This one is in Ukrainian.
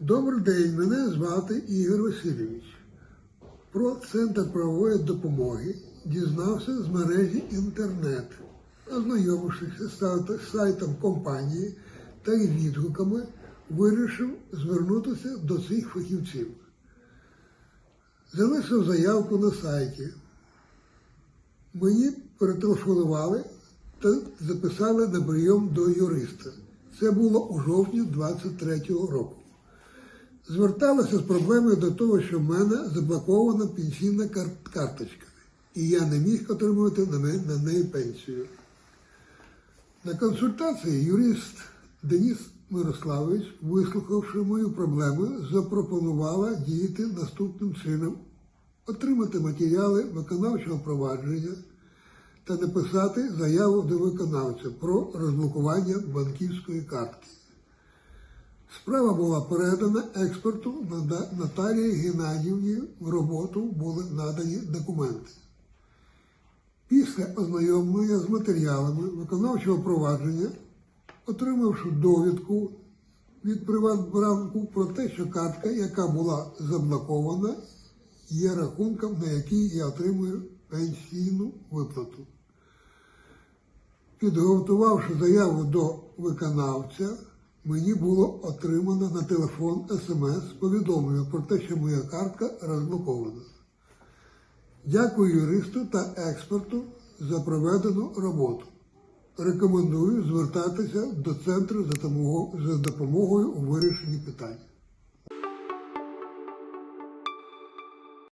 Добрий день, мене звати Ігор Васильович. Про Центр правової допомоги дізнався з мережі інтернет, ознайомившись з сайтом компанії та відгуками, вирішив звернутися до цих фахівців. Залишив заявку на сайті. Мені перетелефонували та записали на прийом до юриста. Це було у жовтні 23-го року. Зверталася з проблемою до того, що в мене заблокована пенсійна карточка, і я не міг отримувати на неї, пенсію. На консультації юрист Деніс Мирославович, вислухавши мою проблему, запропонувала діяти наступним чином: отримати матеріали виконавчого провадження та написати заяву до виконавця про розблокування банківської картки. Справа була передана експерту Наталії Геннадіївні. В роботу були надані документи. Після ознайомлення з матеріалами виконавчого провадження, отримавши довідку від Приватбанку про те, що картка, яка була заблокована, є рахунком, на який я отримую пенсійну виплату. Підготувавши заяву до виконавця, мені було отримано на телефон смс повідомлення про те, що моя картка розблокована. Дякую юристу та експерту за проведену роботу. Рекомендую звертатися до центру за допомогою- у вирішенні питань.